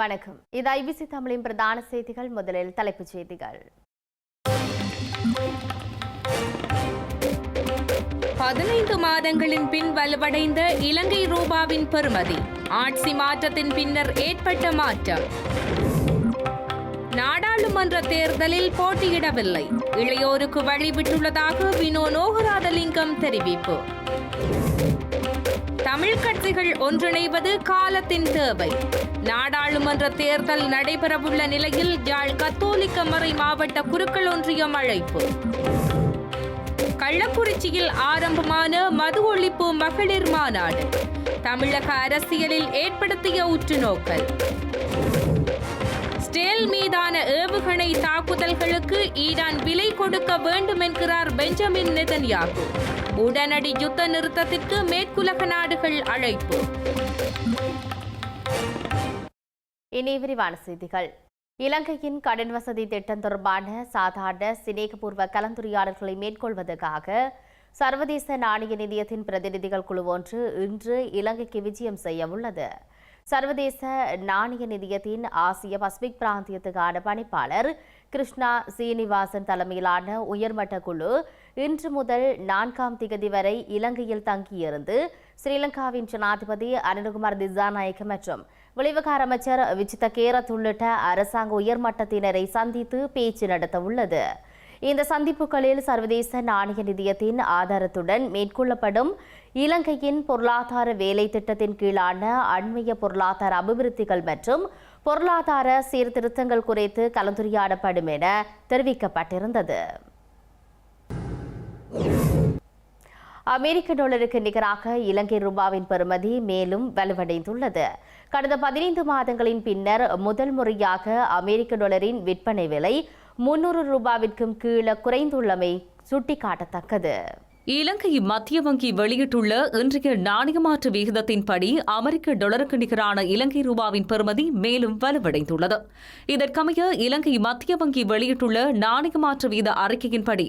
வணக்கம். இது ஐபிசி தமிழின் பிரதான செய்திகள். முதலில் தலைப்புச் செய்திகள். பதினைந்து மாதங்களின் பின் வலுவடைந்த இலங்கை ரூபாவின் பெறுமதி. ஆட்சி மாற்றத்தின் பின்னர் ஏற்பட்ட மாற்றம். நாடாளுமன்ற தேர்தலில் போட்டியிடவில்லை. இளையோருக்கு வழிவிட்டுள்ளதாக வினோ நோகராதலிங்கம் தெரிவிப்பு. தமிழ் கட்சிகள் ஒன்றிணைவது காலத்தின் தேவை. நாடாளுமன்ற தேர்தல் நடைபெறவுள்ள நிலையில் யாழ் கத்தோலிக்க மறை மாவட்ட குருக்கள் ஒன்றியம் அழைப்பு. கள்ளக்குறிச்சியில் ஆரம்பமான மது ஒழிப்பு மகளிர் மாநாடு. தமிழக அரசியலில் ஏற்படுத்திய உற்றுநோக்கல். ஸ்டேல் மீதான ஏவுகணை தாக்குதல்களுக்கு ஈரான் விலை கொடுக்க வேண்டும் என்கிறார் பெஞ்சமின் நெதன்யாகு. உடனடி யுத்த நிறுத்தத்திற்கு மேற்குலக நாடுகள் அழைப்பு. இனி விரிவான செய்திகள். இலங்கையின் கடன் வசதி திட்டம் தொடர்பான சாதாரண சிநேகபூர்வ கலந்துரையாடல்களை மேற்கொள்வதற்காக சர்வதேச நாணய நிதியத்தின் பிரதிநிதிகள் குழு ஒன்று இன்று இலங்கைக்கு விஜயம் செய்ய உள்ளது. சர்வதேச நாணய நிதியத்தின் ஆசிய பசிபிக் பிராந்தியத்துக்கான பணிப்பாளர் கிருஷ்ணா சீனிவாசன் தலைமையிலான உயர்மட்ட குழு இன்று முதல் நான்காம் திகதி வரை இலங்கையில் தங்கியிருந்து ஸ்ரீலங்காவின் ஜனாதிபதி அனுகுமார் திசாநாயக்க மற்றும் வெளிவகார அமைச்சர் விஜித கேரத் உள்ளிட்ட அரசாங்க உயர்மட்டத்தினரை சந்தித்து பேச்சு நடத்த உள்ளது இந்த சந்திப்புகளில் சர்வதேச நாணய நிதியத்தின் ஆதாரத்துடன் மேற்கொள்ளப்படும் இலங்கையின் பொருளாதார வேலை திட்டத்தின் கீழான அண்மைய பொருளாதார அபிவிருத்திகள் மற்றும் பொருளாதார சீர்திருத்தங்கள் குறித்து கலந்துரையாடப்படும் என தெரிவிக்கப்பட்டிருந்தது. அமெரிக்க டாலருக்கு நிகராக இலங்கை ரூபாவின் பெறுமதி மேலும் வலுவடைந்துள்ளது. கடந்த பதினைந்து மாதங்களின் பின்னர் முதல் முறையாக அமெரிக்க டாலரின் விற்பனை விலை முன்னூறு ரூபாவிற்கும் கீழே குறைந்துள்ளமை சுட்டிக்காட்டத்தக்கது. இலங்கை மத்திய வங்கி வெளியிட்டுள்ள இன்றைய நாணய மாற்று விகிதத்தின்படி அமெரிக்க டாலருக்கு நிகரான இலங்கை ரூபாவின் பெறுமதி மேலும் வலுவடைந்துள்ளது. இதற்கமைய இலங்கை மத்திய வங்கி வெளியிட்டுள்ள நாணய மாற்று வீத அறிக்கையின்படி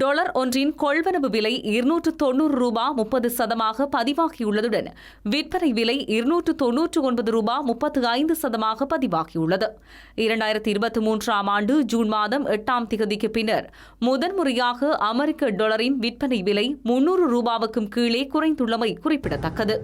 டாலர் ஒன்றின் கொள்வனவு விலை இருநூற்று தொன்னூறு ரூபா முப்பது சதமாக பதிவாகியுள்ளதுடன் விற்பனை விலை இருநூற்று தொன்னூற்று ஒன்பது ரூபா முப்பத்து ஐந்து சதமாக பதிவாகியுள்ளது. இரண்டாயிரத்தி இருபத்தி மூன்றாம் ஆண்டு ஜூன் மாதம் எட்டாம் திகதிக்கு பின்னர் முதன்முறையாக அமெரிக்க டாலரின் விற்பனை விலை முன்னூறு ரூபாவுக்கும் கீழே குறைந்துள்ளமை குறிப்பிடத்தக்கது.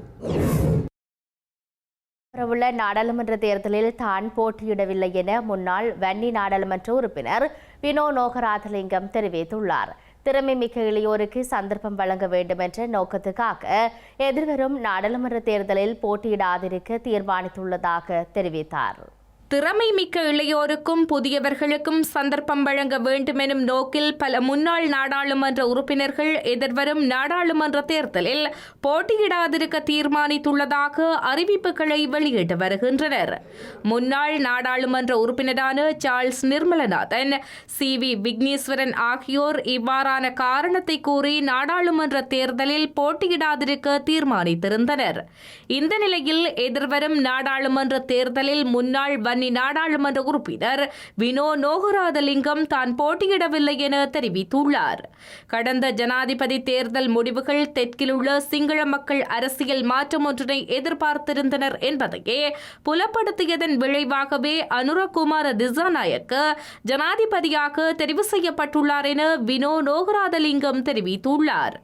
வரவுள்ள நாடாளுமன்ற தேர்தலில் தான் போட்டியிடவில்லை என முன்னாள் வன்னி நாடாளுமன்ற உறுப்பினர் வினோ நோகராதலிங்கம் தெரிவித்துள்ளார். திறமை மிக்க இளையோருக்கு சந்தர்ப்பம் வழங்க வேண்டும் என்ற நோக்கத்துக்காக எதிர்வரும் நாடாளுமன்ற தேர்தலில் போட்டியிடாதிருக்க தீர்மானித்துள்ளதாக தெரிவித்தார். திறமை மிக்க இளையோருக்கும் புதியவர்களுக்கும் சந்தர்ப்பம் வழங்க வேண்டுமெனும் நோக்கில் பல முன்னாள் நாடாளுமன்ற உறுப்பினர்கள் எதிர்வரும் நாடாளுமன்ற தேர்தலில் போட்டியிடாதிருக்க தீர்மானித்துள்ளதாக அறிவிப்புகளை வெளியிட்டு வருகின்றனர். முன்னாள் நாடாளுமன்ற உறுப்பினரான Charles Nirmalanathan C V Wigneswaran ஆகியோர் இவ்வாறான காரணத்தை கூறி நாடாளுமன்ற தேர்தலில் போட்டியிடாதிருக்க தீர்மானித்திருந்தனர். இந்த நிலையில் எதிர்வரும் நாடாளுமன்ற தேர்தலில் முன்னாள் அந்நி நாடாளுமன்ற உறுப்பினர் வினோ நோகராதலிங்கம் தான் போட்டியிடவில்லை என தெரிவித்துள்ளார். கடந்த ஜனாதிபதி தேர்தல் முடிவுகள் தெற்கில் உள்ள சிங்கள மக்கள் அரசியல் மாற்றம் ஒன்றினை எதிர்பார்த்திருந்தனர் என்பதையே புலப்படுத்தியதன் விளைவாகவே அனுரகுமார திசாநாயக்க ஜனாதிபதியாக தெரிவு செய்யப்பட்டுள்ளார் என வினோ நோகராதலிங்கம் தெரிவித்துள்ளார்.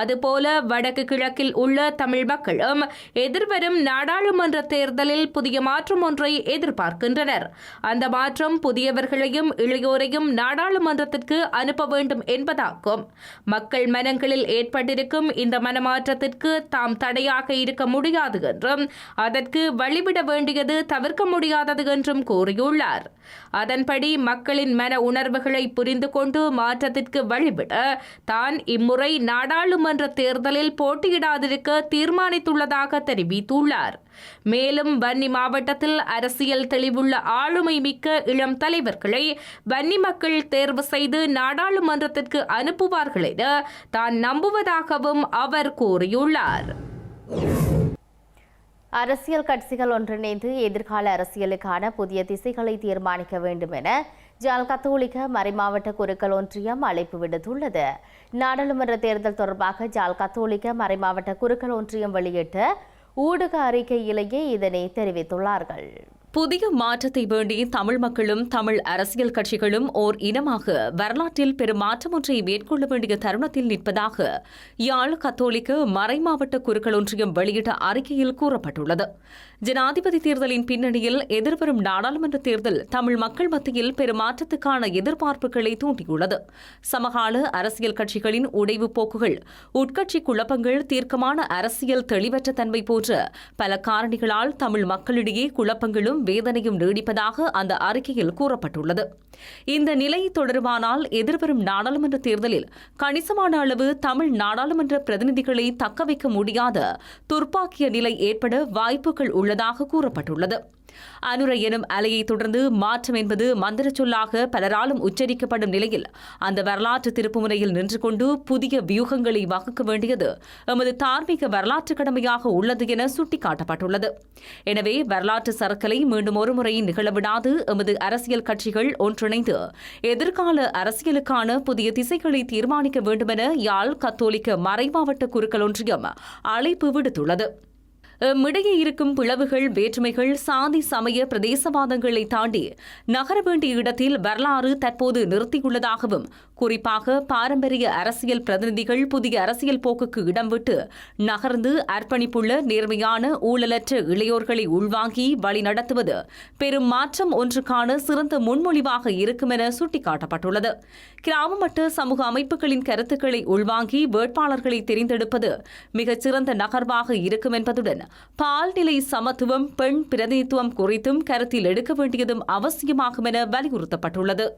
அதுபோல வடக்கு கிழக்கில் உள்ள தமிழ் மக்களும் எதிர்வரும் நாடாளுமன்ற தேர்தலில் புதிய மாற்றம் ஒன்றை எதிர்பார்க்கின்றனர் அந்த மாற்றம் புதியவர்களையும் இளையோரையும் நாடாளுமன்றத்திற்கு அனுப்ப வேண்டும் என்பதாகும். மக்கள் மனங்களில் ஏற்பட்டிருக்கும் இந்த மனமாற்றத்திற்கு தாம் தடையாக இருக்க முடியாது என்றும் அதற்கு வழிவிட வேண்டியது தவிர்க்க முடியாதது என்றும் கூறியுள்ளார். அதன்படி மக்களின் மன உணர்வுகளை புரிந்து கொண்டு மாற்றத்திற்கு வழிவிட தான் இம்முறை நாடாளுமன்ற தேர்தலில் போட்டியிடாதிருக்க தீர்மானித்துள்ளதாக தெரிவித்துள்ளார். மேலும் வன்னி மாவட்டத்தில் அரசியல் தெளிவுள்ள ஆளுமை மிக்க இளம் தலைவர்களை வன்னி மக்கள் தேர்வு செய்து நாடாளுமன்றத்திற்கு அனுப்புவார்கள் என தான் நம்புவதாகவும் அவர் கூறியுள்ளார். அரசியல் கட்சிகள் ஒன்றிணைந்து எதிர்கால அரசியலுக்கான புதிய திசைகளை தீர்மானிக்க வேண்டும் என ஜால் கத்தோலிக்க மறைமாவட்ட குருக்கள் ஒன்றியம் அழைப்பு விடுத்துள்ளது. நாடாளுமன்ற தேர்தல் தொடர்பாக ஜால் கத்தோலிக்க மறைமாவட்ட குருக்கள் ஒன்றியம் வெளியிட்ட ஊடக அறிக்கையிலேயே இதனை தெரிவித்துள்ளார்கள். புதிய மாற்றத்தை வேண்டி தமிழ் மக்களும் தமிழ் அரசியல் கட்சிகளும் ஓர் இனமாக வரலாற்றில் பெரும் மாற்றம் ஒன்றை மேற்கொள்ள வேண்டிய தருணத்தில் நிற்பதாக யாழ் கத்தோலிக்க மறைமாவட்ட குருக்கள் ஒன்றியம் வெளியிட்ட அறிக்கையில் கூறப்பட்டுள்ளது. ஜனாதிபதி தேர்தலின் பின்னணியில் எதிர்வரும் நாடாளுமன்ற தேர்தல் தமிழ் மக்கள் மத்தியில் பெருமாற்றத்துக்கான எதிர்பார்ப்புகளை தூண்டியுள்ளது. சமகால அரசியல் கட்சிகளின் உடைவு போக்குகள் உட்கட்சி குழப்பங்கள் தீர்க்கமான அரசியல் தெளிவற்ற தன்மை போன்ற பல காரணிகளால் தமிழ் மக்களிடையே குழப்பங்களும் வேதனையும் நீடிப்பதாக அந்த அறிக்கையில் கூறப்பட்டுள்ளது. இந்த நிலை தொடருமானால் எதிர்வரும் நாடாளுமன்ற தேர்தலில் கணிசமான அளவு தமிழ் நாடாளுமன்ற பிரதிநிதிகளை தக்கவைக்க முடியாத துர்ப்பாக்கிய நிலை ஏற்பட வாய்ப்புகள் உள்ளதாக கூறப்பட்டுள்ளது. அனுரை எனும் அலையை தொடர்ந்து மாற்றம் என்பது மந்திர சொல்லாக பலராலும் உச்சரிக்கப்படும் நிலையில் அந்த வரலாற்று திருப்புமுனையில் நின்று கொண்டு புதிய வியூகங்களை வகுக்க வேண்டியது எமது தார்மீக வரலாற்று கடமையாக உள்ளது என சுட்டிக்காட்டப்பட்டுள்ளது. எனவே வரலாற்று சரக்கலை மீண்டும் ஒருமுறை நிகழவிடாது. எமது அரசியல் கட்சிகள் ஒன்றிணைந்து எதிர்கால அரசியலுக்கான புதிய திசைகளை தீர்மானிக்க வேண்டுமென யாழ் கத்தோலிக்க மறைமாவட்ட குருக்கள் ஒன்றியம் அழைப்பு விடுத்துள்ளது. எம்மிடையே இருக்கும் பிளவுகள் வேற்றுமைகள் சாதி சமய பிரதேசவாதங்களை தாண்டி நகர வேண்டிய இடத்தில் வரலாறு தற்போது நிறுத்தியுள்ளதாகவும் குறிப்பாக பாரம்பரிய அரசியல் பிரதிநிதிகள் புதிய அரசியல் போக்குக்கு இடம் விட்டு நகர்ந்து அர்ப்பணிப்புள்ள நேர்மையான ஊழலற்ற இளையோர்களை உள்வாங்கி வழிநடத்துவது பெரும் மாற்றம் ஒன்றுக்கான சிறந்த முன்மொழிவாக இருக்கும் என சுட்டிக்காட்டப்பட்டுள்ளது. கிராம மட்ட சமூக அமைப்புகளின் கருத்துக்களை உள்வாங்கி வேட்பாளர்களை தெரிந்தெடுப்பது மிகச்சிறந்த நகர்வாக இருக்கும் என்பதுடன் பால்நிலை சமத்துவம் பெண் பிரதிநிதித்துவம் குறித்தும் கருத்தில் எடுக்க வேண்டியதும் அவசியமாகும் என வலியுறுத்தப்பட்டுள்ளது.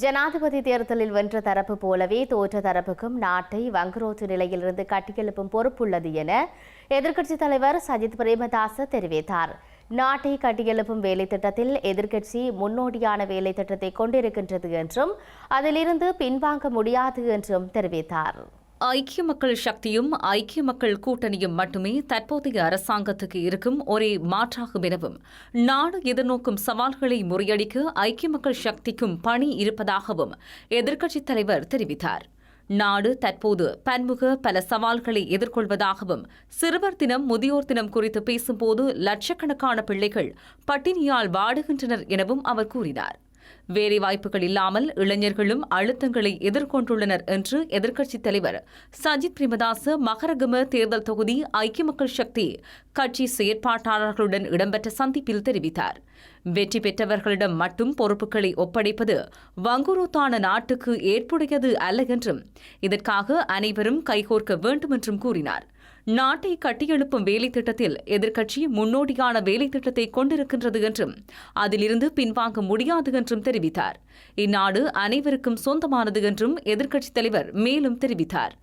ஜனாதிபதி தேர்தலில் வென்ற தரப்பு போலவே தோற்ற தரப்புக்கும் நாட்டை வங்குரோத்து நிலையிலிருந்து கட்டியெழுப்பும் பொறுப்புள்ளது என எதிர்க்கட்சித் தலைவர் சஜித் பிரேமதாச தெரிவித்தார். நாட்டை கட்டியெழுப்பும் வேலை திட்டத்தில் எதிர்க்கட்சி முன்னோடியான வேலை திட்டத்தை கொண்டிருக்கின்றது என்றும் அதிலிருந்து பின்வாங்க முடியாது என்றும் தெரிவித்தார். ஐக்கிய மக்கள் சக்தியும் ஐக்கிய மக்கள் கூட்டணியும் மட்டுமே தற்போதைய அரசாங்கத்துக்கு இருக்கும் ஒரே மாற்றாகும் எனவும் நாடு எதிர்நோக்கும் சவால்களை முறியடிக்க ஐக்கிய மக்கள் சக்திக்கும் பணி இருப்பதாகவும் எதிர்க்கட்சித் தலைவர் தெரிவித்தார். நாடு தற்போது பன்முக பல சவால்களை எதிர்கொள்வதாகவும் சிறுவர் தினம் முதியோர் தினம் குறித்து பேசும்போது லட்சக்கணக்கான பிள்ளைகள் பட்டினியால் வாடுகின்றனர் எனவும் அவர் கூறினார். வேலைவாய்ப்புகள் இல்லாமல் இளைஞர்களும் அழுத்தங்களை எதிர்கொண்டுள்ளனர் என்று எதிர்க்கட்சித் தலைவர் சஜித் பிரேமதாச மகரகம தேர்தல் தொகுதி ஐக்கிய மக்கள் சக்தி கட்சி செயற்பாட்டாளர்களுடன் இடம்பெற்ற சந்திப்பில் தெரிவித்தார். வெற்றி பெற்றவர்களிடம் மட்டும் பொறுப்புகளை ஒப்படைப்பது வங்குரோத்தான நாட்டுக்கு ஏற்புடையது அல்ல என்றும் இதற்காக அனைவரும் கைகோர்க்க வேண்டும் என்றும் கூறினார். நாட்டை கட்டியெழுப்பும் வேலை திட்டத்தில் எதிர்க்கட்சி முன்னோடியான வேலை திட்டத்தை கொண்டிருக்கின்றது என்றும் அதிலிருந்து பின்வாங்க முடியாது என்றும் தெரிவித்தார். இந்நாடு அனைவருக்கும் சொந்தமானது என்றும் எதிர்க்கட்சித் தலைவர் மேலும் தெரிவித்தார்.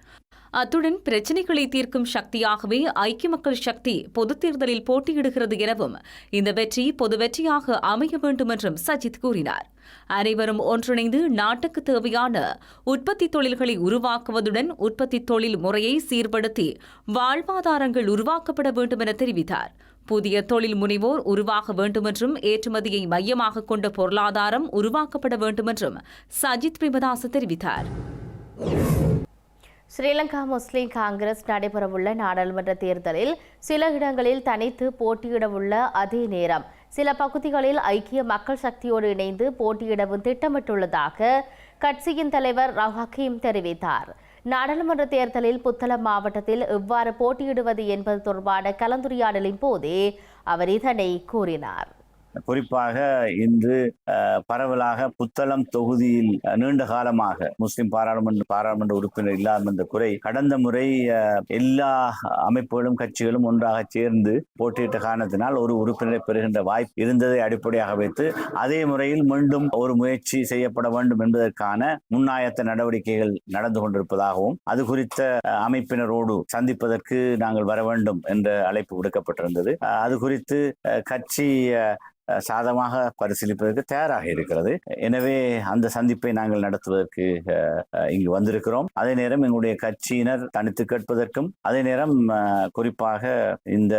அத்துடன் பிரச்சினைகளை தீர்க்கும் சக்தியாகவே ஐக்கிய மக்கள் சக்தி பொதுத் தேர்தலில் போட்டியிடுகிறது எனவும் இந்த வெற்றி பொது வெற்றியாக அமைய வேண்டும் என்றும் சஜித் கூறினார். அனைவரும் ஒன்றிணைந்து நாட்டுக்கு தேவையான உற்பத்தி தொழில்களை உருவாக்குவதுடன் உற்பத்தி தொழில் முறையை சீர்படுத்தி வாழ்வாதாரங்கள் உருவாக்கப்பட வேண்டும் என தெரிவித்தார். புதிய தொழில் முனைவோர் உருவாக வேண்டுமென்றும் ஏற்றுமதியை மையமாக கொண்ட பொருளாதாரம் உருவாக்கப்பட வேண்டுமென்றும் சஜித் பிரேமதாஸ் தெரிவித்தார். ஸ்ரீலங்கா முஸ்லிம் காங்கிரஸ் நடைபெறவுள்ள நாடாளுமன்ற தேர்தலில் சில இடங்களில் தனித்து போட்டியிடவுள்ள அதே நேரம். சில பகுதிகளில் ஐக்கிய மக்கள் சக்தியோடு இணைந்து போட்டியிடவும் திட்டமிட்டுள்ளதாக கட்சியின் தலைவர் ரவ் தெரிவித்தார். நாடாளுமன்ற தேர்தலில் புத்தளம் மாவட்டத்தில் எவ்வாறு போட்டியிடுவது என்பது தொடர்பான கலந்துரையாடலின் போதே அவர் இதனை கூறினார். குறிப்பாக இன்று அஹ், பரவலாக புத்தளம் தொகுதியில் நீண்ட காலமாக முஸ்லிம் பாராளுமன்ற பாராளுமன்ற உறுப்பினர் இல்லாத இந்த குறை கடந்த முறை அஹ், எல்லா அமைப்புகளும் கட்சிகளும் ஒன்றாக சேர்ந்து போட்டியிட்ட காரணத்தினால் ஒரு உறுப்பினரை பெறுகின்ற வாய்ப்பு இருந்ததை அடிப்படையாக வைத்து அதே முறையில் மீண்டும் ஒரு முயற்சி செய்யப்பட வேண்டும் என்பதற்கான முன்னாயத்த நடவடிக்கைகள் நடந்து கொண்டிருப்பதாகவும் அது குறித்த அஹ், அமைப்பினரோடு சந்திப்பதற்கு நாங்கள் வர வேண்டும் என்ற அழைப்பு விடுக்கப்பட்டிருந்தது. அஹ், அது குறித்து அஹ், கட்சி சாதமாக பரிசீலிப்பதற்கு தயாராக இருக்கிறது. எனவே அந்த சந்திப்பை நாங்கள் நடத்துவதற்கு அஹ், இங்கு வந்திருக்கிறோம். அதே நேரம் எங்களுடைய கட்சியினர் தனித்து கேட்பதற்கும் அதே நேரம் அஹ், குறிப்பாக இந்த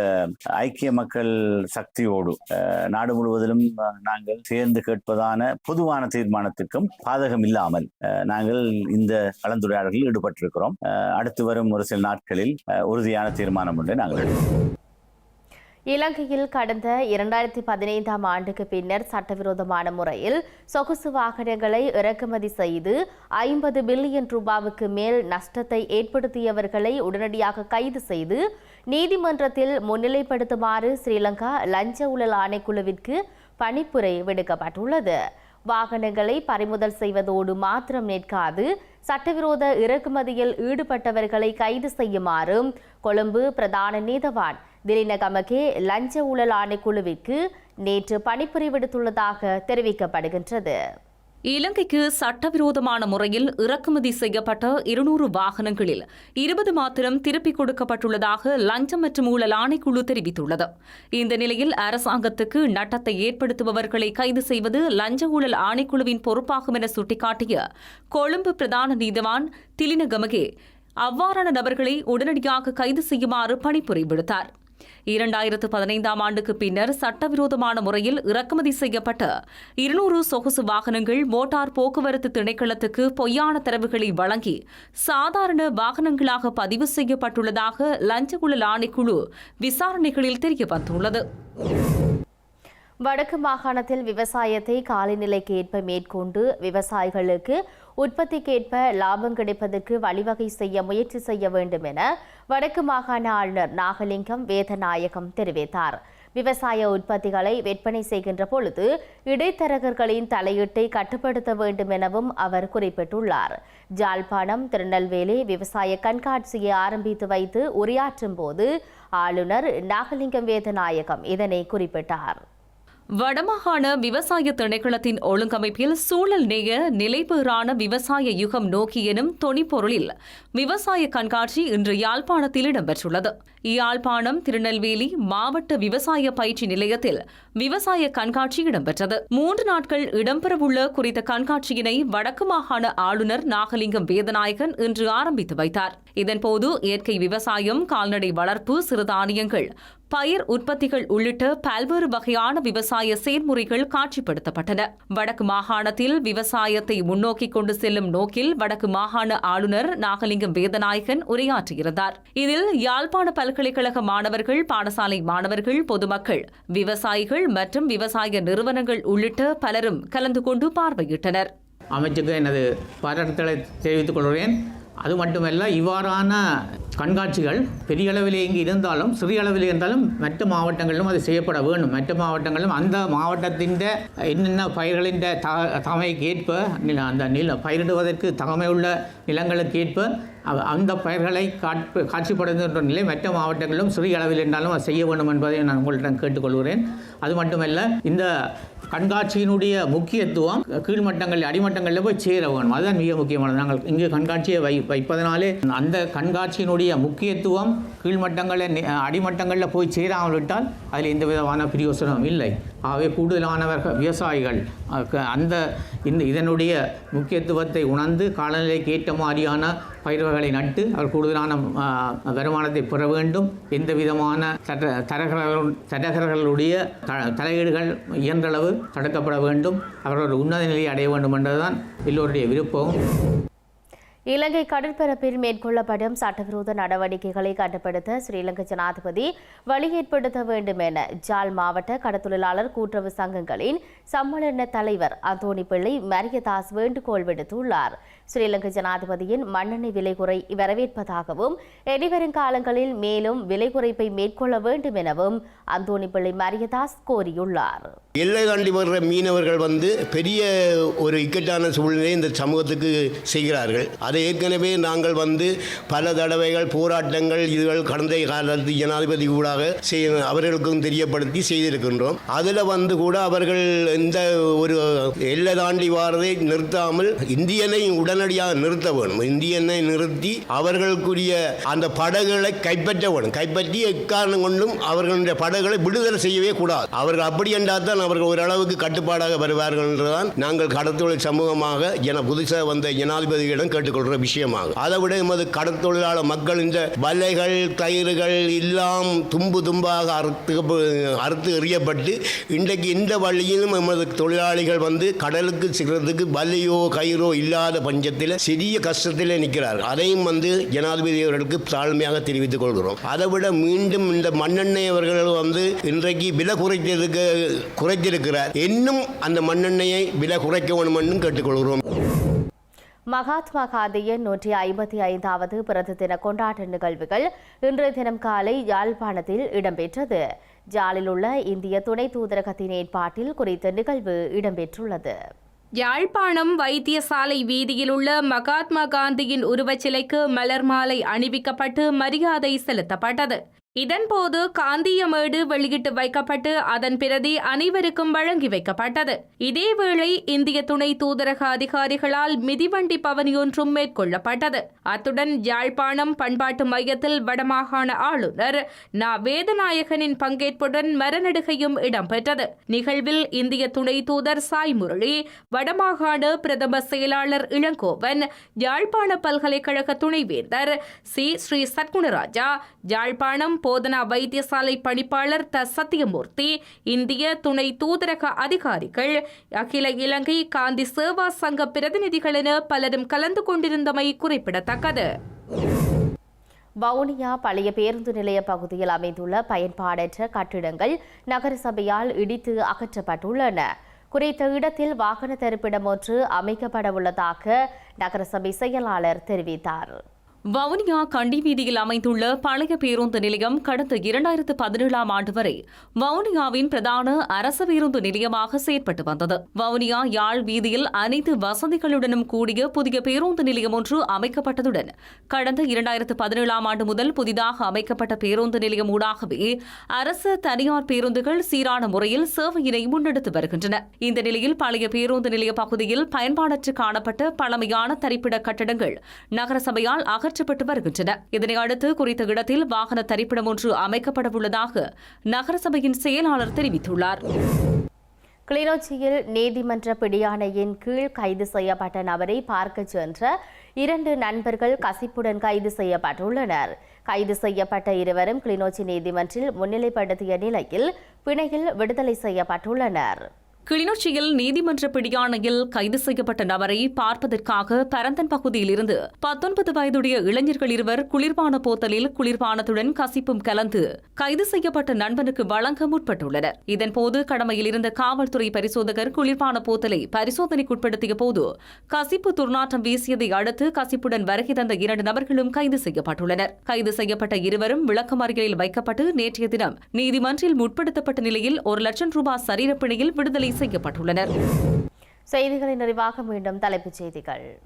ஐக்கிய மக்கள் சக்தியோடு அஹ், நாடு முழுவதிலும் நாங்கள் சேர்ந்து கேட்பதான பொதுவான தீர்மானத்திற்கும் பாதகம் இல்லாமல் நாங்கள் இந்த கலந்துரையாடலில் ஈடுபட்டிருக்கிறோம். அடுத்து வரும் ஒரு சில நாட்களில் அஹ், உறுதியான தீர்மானம் ஒன்றை நாங்கள் எடுக்கிறோம் இலங்கையில் கடந்த இரண்டாயிரத்தி பதினைந்தாம் ஆண்டுக்கு பின்னர் சட்டவிரோதமான முறையில் சொகுசு வாகனங்களை இறக்குமதி செய்து ஐம்பது பில்லியன் ரூபாவுக்கு மேல் நஷ்டத்தை ஏற்படுத்தியவர்களை உடனடியாக கைது செய்து நீதிமன்றத்தில் முன்னிலைப்படுத்துமாறு ஸ்ரீலங்கா லஞ்ச ஊழல் ஆணைக்குழுவிற்கு பணிப்புரை விடுக்கப்பட்டுள்ளது. வாகனங்களை பறிமுதல் செய்வதோடு மாத்திரம் நிற்காது சட்டவிரோத இறக்குமதியில் ஈடுபட்டவர்களை கைது செய்யுமாறும் கொழும்பு பிரதான நீதவான் திலினகமகே லஞ்ச ஊழல் ஆணைக்குழுவிற்கு நேற்று பணிபுரிவிடுத்துள்ளதாக தெரிவிக்கப்படுகின்றது. இலங்கைக்கு சட்டவிரோதமான முறையில் இறக்குமதி செய்யப்பட்ட இருநூறு வாகனங்களில் இருபது மாத்திரம் திருப்பிக் கொடுக்கப்பட்டுள்ளதாக லஞ்சம் மற்றும் ஊழல் ஆணைக்குழு தெரிவித்துள்ளது. இந்த நிலையில் அரசாங்கத்துக்கு நட்டத்தை ஏற்படுத்துபவர்களை கைது செய்வது லஞ்ச ஊழல் ஆணைக்குழுவின் பொறுப்பாகும் என சுட்டிக்காட்டிய கொழும்பு பிரதான நீதவான் திலின கமகே அவ்வாறான நபர்களை உடனடியாக கைது செய்யுமாறு பணிபுரி விடுத்தாா் இரண்டாயிரத்து பதினைந்தாம் ஆண்டுக்கு பின்னர் சட்டவிரோதமான முறையில் இறக்குமதி செய்யப்பட்ட இருநூறு சொகுசு வாகனங்கள் மோட்டார் போக்குவரத்து திணைக்களத்துக்கு பொய்யான தரவுகளை வழங்கி சாதாரண வாகனங்களாக பதிவு செய்யப்பட்டுள்ளதாக லஞ்ச ஊழல் ஆணைக்குழு விசாரணைகளில் தெரியவந்துள்ளது. வடக்கு மாகாணத்தில் விவசாயத்தை காலநிலைக்கு ஏற்ப மேற்கொண்டு விவசாயிகளுக்கு உற்பத்திக்கேற்ப லாபம் கிடைப்பதற்கு வழிவகை செய்ய முயற்சி செய்ய வேண்டும் என வடக்கு மாகாண ஆளுநர் நாகலிங்கம் வேதநாயகம் தெரிவித்தார். விவசாய உற்பத்திகளை விற்பனை செய்கின்ற பொழுது இடைத்தரகர்களின் தலையீட்டை கட்டுப்படுத்த வேண்டும் எனவும் அவர் குறிப்பிட்டுள்ளார். ஜாழ்ப்பாணம் திருநெல்வேலி விவசாய கண்காட்சியை ஆரம்பித்து வைத்து உரையாற்றும் போது ஆளுநர் நாகலிங்கம் வேதநாயகம் இதனை குறிப்பிட்டார். வடமாகாண விவசாய திணைக்களத்தின் ஒழுங்கமைப்பில் சூழல் நேய நிலைபெறான விவசாய யுகம் நோக்கி எனும் தொனிப்பொருளில் விவசாய கண்காட்சி இன்று யாழ்ப்பாணத்தில் இடம்பெற்றுள்ளது. யாழ்ப்பாணம் திருநெல்வேலி மாவட்ட விவசாய பயிற்சி நிலையத்தில் விவசாய கண்காட்சி இடம்பெற்றது. மூன்று நாட்கள் இடம்பெறவுள்ள குறித்த கண்காட்சியினை வடக்கு மாகாண ஆளுநர் நாகலிங்கம் வேதநாயகன் இன்று ஆரம்பித்து வைத்தார். இதன்போது இயற்கை விவசாயம் கால்நடை வளர்ப்பு சிறுதானியங்கள் பயிர் உற்பத்திகள் உள்ளிட்ட பல்வேறு வகையான விவசாய செயல்முறைகள் காட்சிப்படுத்தப்பட்டன. வடக்கு மாகாணத்தில் விவசாயத்தை முன்னோக்கி கொண்டு செல்லும் நோக்கில் வடக்கு மாகாண ஆளுநர் நாகலிங்கம் வேதநாயகன் உரையாற்றியிருந்தார் இதில் யாழ்ப்பாண பல்கலைக்கழக மாணவர்கள் பாடசாலை மாணவர்கள் பொதுமக்கள் விவசாயிகள் மற்றும் விவசாய நிறுவனங்கள் உள்ளிட்ட பலரும் கலந்து கொண்டு பார்வையிட்டனர். அமைச்சுக்கு எனது பாராட்டுதலை தெரிவித்துக் கொள்கிறேன். அது மட்டுமல்ல இவ்வாறான கண்காட்சிகள் பெரிய அளவில் இங்கு இருந்தாலும் சிறிய அளவில் இருந்தாலும் மற்ற மாவட்டங்களிலும் அது செய்யப்பட வேண்டும். மற்ற மாவட்டங்களிலும் அந்த மாவட்டத்தின் என்னென்ன பயிர்களின் த தகமைக்கு ஏற்ப அந்த நில பயிரிடுவதற்கு தகமையுள்ள நிலங்களுக்கு ஏற்ப அந்த பயிர்களை காட்பு காட்சிப்படுத்துகின்ற நிலை மற்ற மாவட்டங்களிலும் சிறிய அளவில் இருந்தாலும் அதை செய்ய வேண்டும் என்பதை நான் உங்களிடம் கேட்டுக்கொள்கிறேன். அது மட்டுமல்ல இந்த கண்காட்சியினுடைய முக்கியத்துவம் கீழ்மட்டங்கள் அடிமட்டங்களில் போய் சேர வேணும். அதுதான் மிக முக்கியமானது. நாங்கள் இங்கு கண்காட்சியை வை வைப்பதனாலே அந்த கண்காட்சியினுடைய முக்கியத்துவம் கீழ்மட்டங்களில் அடிமட்டங்களில் போய் சேராமல் விட்டால் அதில் எந்த விதமான பிரயோசனம் இல்லை. ஆகவே கூடுதலானவர்கள் விவசாயிகள் க- அந்த இந்த இதனுடைய முக்கியத்துவத்தை உணர்ந்து காலநிலைக்கு ஏற்ற மாதிரியான பயிர்வகைகளை நட்டு அவர் கூடுதலான வருமானத்தை பெற வேண்டும். எந்த விதமான தர தரகர்கள் தரகர்களுடைய த தலையீடுகள் இயன்றளவு தடுக்கப்பட வேண்டும். அவர்கள் உன்னத நிலையை அடைய வேண்டும் என்பதுதான் எல்லோருடைய விருப்பம். இலங்கை கடற்பரப்பில் மேற்கொள்ளப்படும் சட்டவிரோத நடவடிக்கைகளை கட்டுப்படுத்த ஸ்ரீலங்கா ஜனாதிபதி வழி ஏற்படுத்த வேண்டும் என ஜால் மாவட்ட கடத்தொழிலாளர் கூட்டுறவு சங்கங்களின் சம்மேளன தலைவர் அந்தோணி பிள்ளை மரியதாஸ் வேண்டுகோள் விடுத்துள்ளார். ஸ்ரீலங்கா ஜனாதிபதியின் மண்ணெண்ணெய் விலை குறை வரவேற்பதாகவும் இனிவரும் காலங்களில் மேலும் விலை குறைப்பை மேற்கொள்ள வேண்டும் எனவும் அந்தோணி பிள்ளை மரியதாஸ் கோரியுள்ளார். எல்லை தாண்டி வர்ற மீனவர்கள் வந்து பெரிய ஒரு இக்கட்டான சூழ்நிலையை இந்த சமூகத்துக்கு செய்கிறார்கள். அதை ஏற்கனவே நாங்கள் வந்து பல தடவைகள் போராட்டங்கள் இதுகள் கடந்த காலத்து ஜனாதிபதி ஊடாக செய்ய அவர்களுக்கும் தெரியப்படுத்தி செய்திருக்கின்றோம். அதில் வந்து கூட அவர்கள் இந்த ஒரு எல்லை தாண்டி வாரதை நிறுத்தாமல் இந்தியனை உடனடியாக நிறுத்த வேணும். இந்தியனை நிறுத்தி அவர்களுக்குரிய அந்த படகுகளை கைப்பற்ற வேணும். கைப்பற்றி எக்காரணம் கொண்டும் அவர்களுடைய படகுகளை விடுதலை செய்யவே கூடாது. அவர்கள் அப்படி என்றால் தான் அவர்கள் ஓரளவுக்கு கட்டுப்பாடாக வருவார்கள் என்றுதான் நாங்கள் கடத்தொழில் சமூகமாக என புதுசாக வந்த ஜனாதிபதியிடம் கேட்டுக்கொள்கிற விஷயமாக. அதை விட எமது கடற்தொழிலாளர் மக்கள் இந்த வலைகள் கயிறுகள் எல்லாம் தும்பு தும்பாக அறுத்து அறுத்து எறியப்பட்டு இன்றைக்கு இந்த வழியிலும் எமது தொழிலாளிகள் வந்து கடலுக்கு செல்றதுக்கு வலையோ கயிறோ இல்லாத பஞ்சத்தில் சிறிய கஷ்டத்தில் நிற்கிறார்கள். அதையும் வந்து ஜனாதிபதி அவர்களுக்கு தாழ்மையாக தெரிவித்துக் கொள்கிறோம். அதை விட மீண்டும் இந்த மண்ணெண்ணெய் அவர்கள் வந்து இன்றைக்கு விலை குறைத்ததுக்கு குறைத்திருக்கிறார். இன்னும் அந்த மண்ணெண்ணெயை விலை குறைக்க வேண்டும் என்றும் கேட்டுக்கொள்கிறோம். மகாத்மா காந்தியின் நூற்றி ஐம்பத்தி ஐந்தாவது பிறந்த தின கொண்டாட்ட நிகழ்வுகள் இன்றைய தினம் காலை யாழ்ப்பாணத்தில் இடம்பெற்றது. ஜாலில் உள்ள இந்திய துணை தூதரகத்தின் ஏற்பாட்டில் குறித்த நிகழ்வு இடம்பெற்றுள்ளது. யாழ்ப்பாணம் வைத்தியசாலை வீதியில் உள்ள மகாத்மா காந்தியின் உருவச்சிலைக்கு மலர் மாலை அணிவிக்கப்பட்டு மரியாதை செலுத்தப்பட்டது. இதன்போது காந்தியமேடு வெளியிட்டு வைக்கப்பட்டு அதன் பிரதி அனைவருக்கும் வழங்கி வைக்கப்பட்டது. இதேவேளை இந்திய துணை தூதரக அதிகாரிகளால் மிதிவண்டி பவனியொன்றும் மேற்கொள்ளப்பட்டது. அத்துடன் யாழ்ப்பாணம் பண்பாட்டு மையத்தில் வடமாகாண ஆளுநர் நா. வேதநாயகனின் பங்கேற்புடன் மரநடுகையும் இடம்பெற்றது. நிகழ்வில் இந்திய துணை தூதர் சாய் முரளி வடமாகாண பிரதம செயலாளர் இளங்கோவன் யாழ்ப்பாண பல்கலைக்கழக துணைவேந்தர் சி. ஸ்ரீ சத்குணராஜா யாழ்ப்பாணம் போதனா வைத்தியசாலை பணிப்பாளர் த. சத்தியமூர்த்தி இந்திய துணை தூதரக அதிகாரிகள் அகில இலங்கை காந்தி சேவா சங்க பிரதிநிதிகள் என பலரும் கலந்து கொண்டிருந்தமை குறிப்பிடத்தக்கது. வவுனியா பழைய பேருந்து நிலைய பகுதியில் அமைந்துள்ள பயன்பாடற்ற கட்டிடங்கள் நகரசபையால் இடித்து அகற்றப்பட்டுள்ளன. குறித்த இடத்தில் வாகன தரிப்பிடம் ஒன்று அமைக்கப்பட உள்ளதாக நகரசபை செயலாளர் தெரிவித்தார். வவுனியா கண்டி வீதியில் அமைந்துள்ள பழைய பேருந்து நிலையம் கடந்த இரண்டாயிரத்து பதினேழாம் ஆண்டு வரை வவுனியாவின் பிரதான அரச பேருந்து நிலையமாக செயற்பட்டு வந்தது. வவுனியா யாழ் வீதியில் அனைத்து வசதிகளுடனும் கூடிய புதிய பேருந்து நிலையம் ஒன்று அமைக்கப்பட்டதுடன் கடந்த இரண்டாயிரத்து பதினேழாம் ஆண்டு முதல் புதிதாக அமைக்கப்பட்ட பேருந்து நிலையம் ஊடாகவே அரசு தனியார் பேருந்துகள் சீரான முறையில் சேவையினை முன்னெடுத்து வருகின்றன. இந்த நிலையில் பழைய பேருந்து நிலைய பகுதியில் பயன்பாடற்று காணப்பட்ட பழமையான தரிப்பிட கட்டடங்கள் நகரசபையால் அகற்ற அகற்றப்பட்டு வருகின்றன. இதனை அடுத்து குறித்த இடத்தில் வாகன தரிப்பிடம் ஒன்று அமைக்கப்படவுள்ளதாக நகரசபையின் செயலாளர் தெரிவித்துள்ளார். கிளிநொச்சியில் நீதிமன்ற பிடியாணையின் கீழ் கைது செய்யப்பட்ட நபரை பார்க்க சென்ற இரண்டு நண்பர்கள் கசிப்புடன் கைது செய்யப்பட்டுள்ளனர். கைது செய்யப்பட்ட இருவரும் கிளிநொச்சி நீதிமன்றில் முன்னிலைப்படுத்திய நிலையில் பிணையில் விடுதலை செய்யப்பட்டுள்ளனர். கிளிநொச்சியில் நீதிமன்ற பிடியாணையில் கைது செய்யப்பட்ட நபரை பார்ப்பதற்காக பரந்தன் பகுதியில் இருந்து பத்தொன்பது வயதுடைய இளைஞர்கள் இருவர் குளிர்பான போத்தலில் குளிர்பானத்துடன் கசிப்பும் கலந்து கைது செய்யப்பட்ட நண்பனுக்கு வழங்க முற்பட்டுள்ளனர். இதன்போது கடமையில் இருந்த காவல்துறை பரிசோதகர் குளிர்பான போத்தலை பரிசோதனைக்குட்படுத்திய போது கசிப்பு துர்நாற்றம் வீசியதை அடுத்து கசிப்புடன் வருகை தந்த இரண்டு நபர்களும் கைது செய்யப்பட்டுள்ளனர். கைது செய்யப்பட்ட இருவரும் விளக்கமறியலில் வைக்கப்பட்டு நேற்றைய தினம் நீதிமன்றில் முற்படுத்தப்பட்ட நிலையில் ஒரு லட்சம் ரூபாய் சரீரப்பிணையில் விடுதலை செய்யப்பட்டுள்ளனர். செய்திகளின் நிறைவாக மீண்டும் தலைப்புச் செய்திகள்.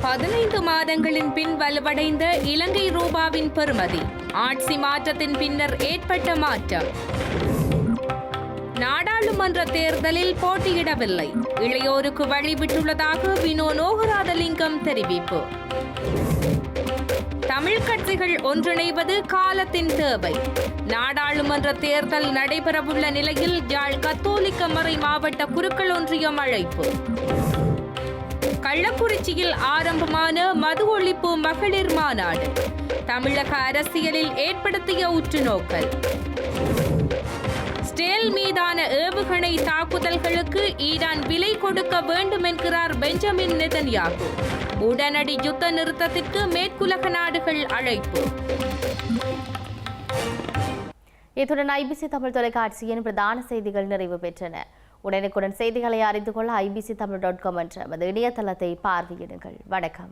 பதினைந்து மாதங்களின் பின் வலுவடைந்த இலங்கை ரூபாவின் பெறுமதி. ஆட்சி மாற்றத்தின் பின்னர் ஏற்பட்ட மாற்றம். நாடாளுமன்ற தேர்தலில் போட்டியிடவில்லை. இளையோருக்கு வழிவிட்டுள்ளதாக வினோ நோகராதலிங்கம் தெரிவிப்பு. தமிழ் கட்சிகள் ஒன்றிணைவது காலத்தின் தேவை. நாடாளுமன்ற தேர்தல் நடைபெறவுள்ள நிலையில் யாழ் கத்தோலிக்க மறை மாவட்ட குருக்கள் ஒன்றியம் அழைப்பு. கள்ளக்குறிச்சியில் ஆரம்பமான மது ஒழிப்பு மகளிர் மாநாடு. தமிழக அரசியலில் ஏற்படுத்திய உற்றுநோக்கல் ஸ்டேல் மீதான ஏவுகணை தாக்குதல்களுக்கு ஈரான் விலை கொடுக்க வேண்டும் என்கிறார் பெஞ்சமின் நெதன்யாகு. உடனடி யுத்த நிறுத்தத்திற்கு மேற்குலக நாடுகள் அழைப்பு. இத்துடன் ஐபிசி தமிழ் தொலைக்காட்சியின் பிரதான செய்திகள் நிறைவு பெற்றன. உடனுக்குடன் செய்திகளை அறிந்து கொள்ள ஐபிசி தமிழ் டாட் காம் என்ற நமது இணையதளத்தை பார்வையிடுங்கள். வணக்கம்.